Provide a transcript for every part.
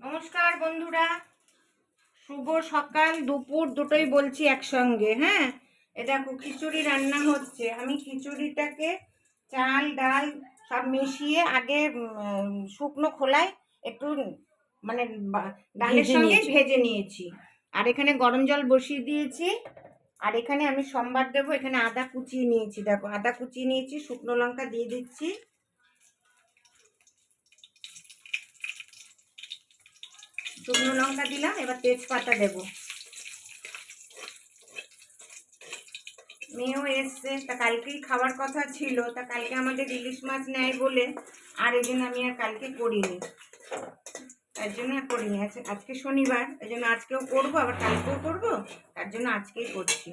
নমস্কার বন্ধুরা। শুভ সকাল দুপুর দুটোই বলছি একসঙ্গে হ্যাঁ? এ দেখো খিচুড়ি রান্না হচ্ছে। আমি খিচুড়িটাকে চাল ডাল সব মিশিয়ে আগে শুকনো খোলায় একটু মানে ডালের সঙ্গে ভেজে নিয়েছি। আর এখানে গরম জল বসিয়ে দিয়েছি। আর এখানে আমি সোমবার দেবো এখানে আদা কুচিয়ে নিয়েছি। দেখো আদা কুচিয়ে নিয়েছি শুকনো লঙ্কা দিয়ে দিচ্ছি। শুকনো লঙ্কা দিলাম, এবার তেজপাতা দেব। মেয়েও এসছে, তা কালকেই খাওয়ার কথা ছিল, তা কালকে আমাদের ইলিশ মাছ নেয় বলে, আর এই জন্য আমি আর কালকে করিনি। তার জন্য আর করিনি আজকে আজকে শনিবার এই জন্য আজকেও করব, আবার কালকেও করব, তার জন্য আজকেই করছি।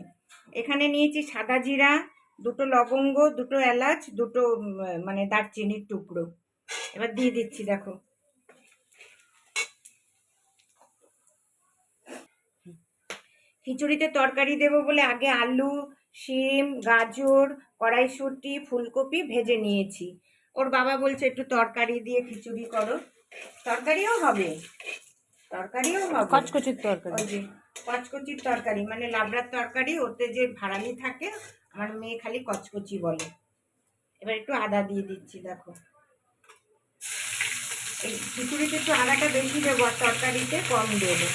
এখানে নিয়েছি সাদা জিরা, দুটো লবঙ্গ, দুটো এলাচ, দুটো মানে দারচিনির টুকরো। এবার দিয়ে দিচ্ছি, দেখো। খিচুড়িতে তরকারি দেবো বলে আগে আলু শিম গাজর কড়াইশুঁটি ফুলকপি ভেজে নিয়েছি। ওর বাবা বলছে একটু তরকারি দিয়ে খিচুড়ি করো। তরকারিও হবে। তরকারিও হবে। কচকচির তরকারি। ওই যে কচকচির তরকারি মানে লাবড়ার তরকারি ওতে যে ভাড়ালি থাকে আমার মেয়ে খালি কচকচি বলে। এবার একটু আদা দিয়ে দিচ্ছি দেখো। এই খিচুড়িতে একটু আদাটা বেশি দেবো আর তরকারিতে কম দেবো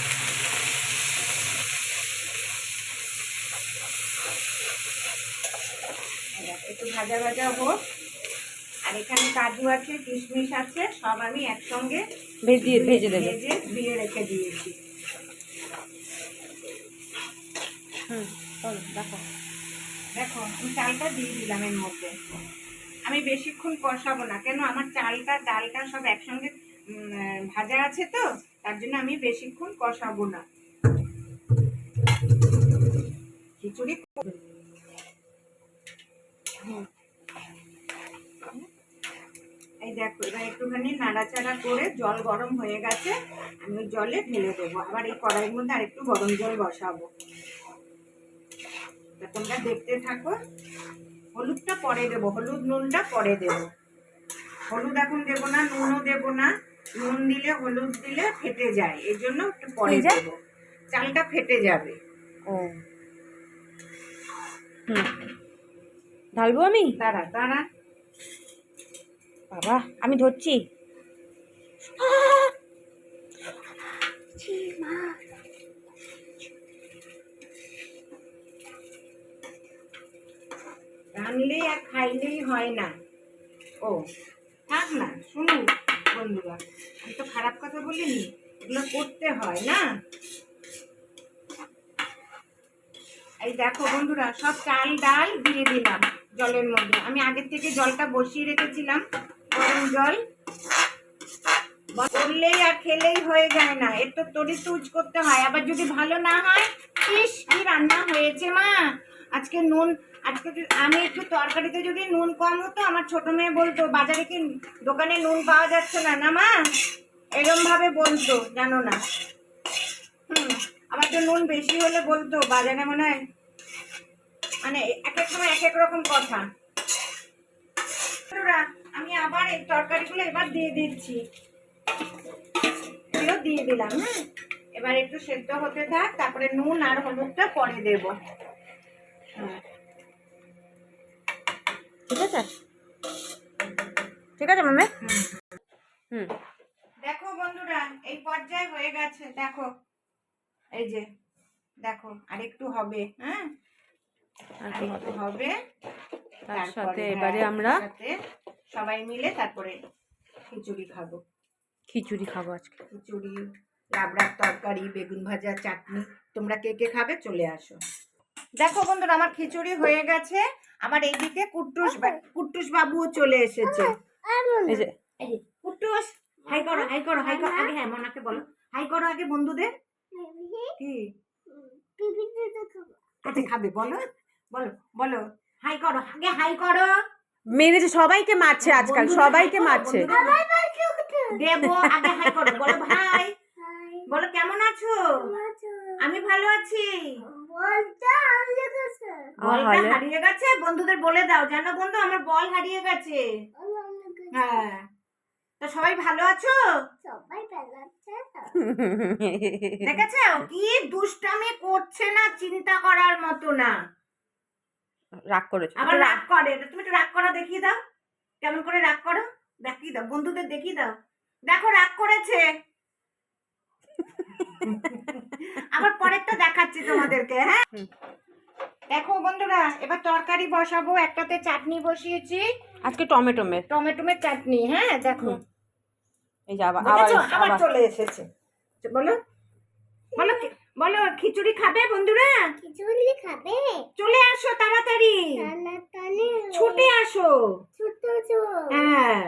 এবার একটু ভাজা ভাজা হোক। আর এখানে কাজু আছে কিশমিশ আছে সব আমি একসঙ্গে ভেজে ভেজে দেবে। ভেজে ধুয়ে রেখে দিয়েছি। হুম দেখো। দেখো আমি চালটা দিয়ে দিলাম এর মধ্যে। আমি বেশিক্ষণ কষাবো না কেন আমার চালটা ডালটা সব একসঙ্গে ভাজা আছে তো তার জন্য আমি বেশিক্ষণ কষাবো না খিচুড়ি হুম। এই দেখো এবার একটুখানি নাড়াচাড়া করে জল গরম হয়ে গেছে আমি জলে ঢেলে দেবো। আবার এই কড়াইয়ের মধ্যে আরেকটু গরম জল বসাবো। তা তোমরা দেখতে থাকো। হলুদটা পরে দেবো। হলুদ নুনটা পরে দেবো। হলুদ এখন দেবো না নুনও দেবো না। নুন দিলে হলুদ দিলে ফেটে যায়। এর জন্য একটু পরে দেবো। চালটা ফেটে যাবে। ও। ঢালবো আমি? দাঁড়া দাঁড়া। বাবা আমি ধরছি। রানলেই আর খাইলেই হয় না। ও, থাক না, শুনুন বন্ধুরা, আমি তো খারাপ কথা বলিনি, এগুলো করতে হয় না। এই দেখো বন্ধুরা, সব চাল, ডাল দিয়ে দিলাম জলের মধ্যে। আমি আগের থেকে জলটা বসিয়ে রেখেছিলাম, গরম জল। করলেই আর খেলেই হয়ে যায় না। এর তো তরি তুজ করতে হয়। আবার যদি ভালো না হয়, ইস, কি রান্না হয়েছে মা? আজকে নুন, আজকে আমি একটু তরকারিতে যদি নুন কম হতো, আমার ছোট মেয়ে বলতো, বাজারে কি দোকানে নুন পাওয়া যাচ্ছে না না মা? এরম ভাবে বলতো, জানো না। হুম, আবার তো নুন বেশি হলে বলতো, বাজারে মনে হয় মানে এক এক সময় এক এক রকম কথা। আমি আবার এই তরকারিগুলো এবার দিয়ে দিচ্ছি। দিয়ে দিলাম হ্যাঁ? এবার একটু সেদ্ধ হতে থাক তারপরে নুন আর হলুদটা পরে দেব। হ্যাঁ। ঠিক আছে? ঠিক আছে মামে? হুম। দেখো বন্ধুরা এই পর্যায়ে হয়ে গেছে দেখো। এই যে দেখো আর একটু হবে হ্যাঁ? একটু হবে? হবে। তার সাথে হ্যাঁ, এবারে আমরা সবাই মিলে তারপরে খিচুড়ি খাব। খিচুড়ি খাব আজকে। খিচুড়ি লাবড়ার তরকারি বেগুন ভাজা চাটনি। তোমরা কে কে খাবে চলে আসো। দেখো বন্ধুরা আমার খিচুড়ি হয়ে গেছে। আমার এইদিকে কুট্টুস কুট্টুস বাবুও চলে এসেছে। কুট্টুস হাই করো হাই করো হাই করো। আগে হ্যাঁ মনাকে বলো। হাই করো আগে বন্ধুদের। কি? আচ্ছা খাবে বলো। বলো বলো। হাই করো আগে হাই করো। মেরেছে সবাইকে মারছে আজকাল সবাইকে মারছে। দেবো আগে হাই করো। বলো ভাই। বলো কেমন আছো? আমি ভালো আছি। বলটা হারিয়ে গেছে। বন্ধুদের বলে দাও। জানো বন্ধু আমার বল হারিয়ে গেছে। হ্যাঁ। তা সবাই ভালো আছো? সবাই ভালো আছে। দেখেছ? কি দুষ্টামি করছে না চিন্তা করার মতো না। রাগ করেছ। আবার রাগ করে। তুমি একটু রাগ করা দেখিয়ে দাও। কেমন করে রাগ করো? দেখিয়ে দাও। বন্ধুদের দেখিয়ে দাও। দেখো রাগ করেছে। আবার পরেরটা দেখাচ্ছি তোমাদেরকে হ্যাঁ? দেখো বন্ধুরা এবার তরকারি বসাবো একটাতে চাটনি বসিয়েছি। আজকে টমেটো মের টমেটোমের চাটনি হ্যাঁ দেখো। এই যে আবার আবার চলে এসেছে। বলো। বলো বলো খিচুড়ি খাবে বন্ধুরা? খিচুড়ি খাবে। চলে আসো তাড়াতাড়ি। তাড়াতাড়ি। ছুটে আসো। ছোট ছোট হ্যাঁ।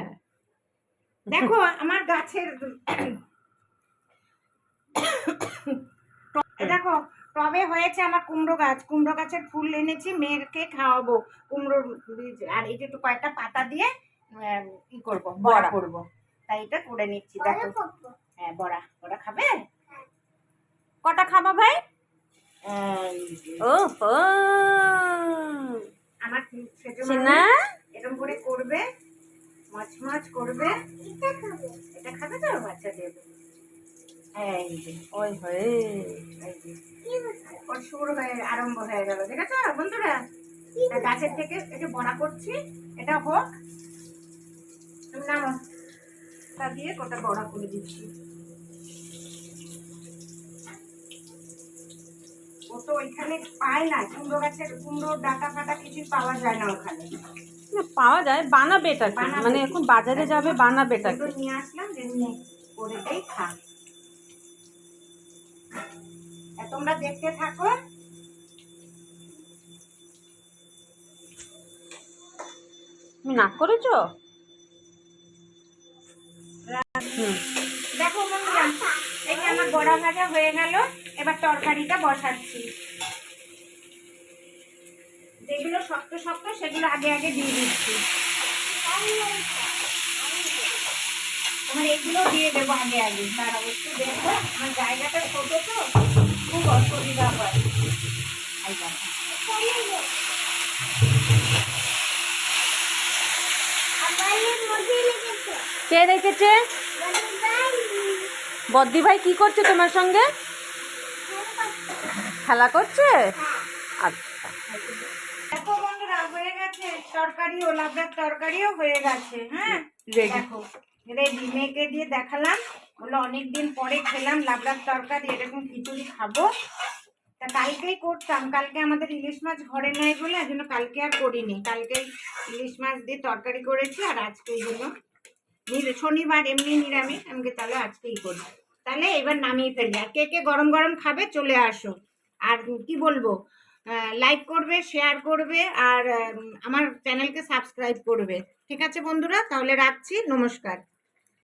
দেখো আমার গাছের দেখো টবে হয়েছে আমার কুমড়ো গাছ। কুমড়ো গাছের ফুল এনেছি মেয়েকে খাওয়াবো কুমড়োর বীজ। আর এই যে একটু কয়েকটা পাতা দিয়ে ই করব বড়া। করব। তাই এটা করে নিচ্ছি দেখো। হ্যাঁ বড়া। বড়া খাবে? কটা খাবা ভাই? ও আমার সেজো চিনা এরকম করে করবে। মাছ মাছ করবে। এটা খাবে। এটা খাবে তো বাচ্চাদের। এই যে, ওই হয়ে হয়ে আরম্ভ হয়ে বন্ধুরা গাছের থেকে বড়া করছি। এটা হোক। তুমি তা দিয়ে করে দিচ্ছি। ও তো ওইখানে পায় না। কুমড়ো গাছের কুমড়ো ডাটা ফাটা কিছুই পাওয়া যায় না ওখানে। না, পাওয়া যায় বানাবে এটা মানে এখন বাজারে যাবে বানাবে এটা নিয়ে আসলাম যে করেটাই খা তোমরা দেখতে থাকো। তুমি নাক করেছ? দেখো বন্ধুরা এই যে আমার বড়া ভাজা হয়ে গেল এবার তরকারিটা বসাচ্ছি। যেগুলো শক্ত শক্ত সেগুলো আগে আগে দিয়ে দিচ্ছি। তোমার এগুলো দিয়ে দেবো আগে আগে। দাঁড়াও একটু দেখো আমার জায়গাটা ছোটো তো খুব অসুবিধা হয়। আমার কে রেখেছে? বদ্দি ভাই কি করছে তোমার সঙ্গে? খেলা করছে? আচ্ছা। হয়ে গেছে তরকারিও লাবড়ার তরকারিও হয়ে গেছে হ্যাঁ. দেখো রেডি মেয়েকে দিয়ে দেখালাম বলল অনেকদিন পরে খেলাম লাবড়ার তরকারি এরকম খিচুড়ি খাব। তা কালকেই করতাম কালকে আমাদের ইলিশ মাছ ঘরে নেয় বলে এই জন্য কালকে আর করিনি। কালকে ইলিশ মাছ দিয়ে তরকারি করেছি আর আজকে জন্য শনিবার এমনি নিরামিষ আমাকে তাহলে আজকেই করি। তাহলে এবার নামিয়ে ফেলি। আর কে কে গরম গরম খাবে চলে আসো। আর কি বলব? লাইক করবে শেয়ার করবে আর আমার চ্যানেলকে সাবস্ক্রাইব করবে। ঠিক আছে বন্ধুরা? তাহলে রাখছি। নমস্কার।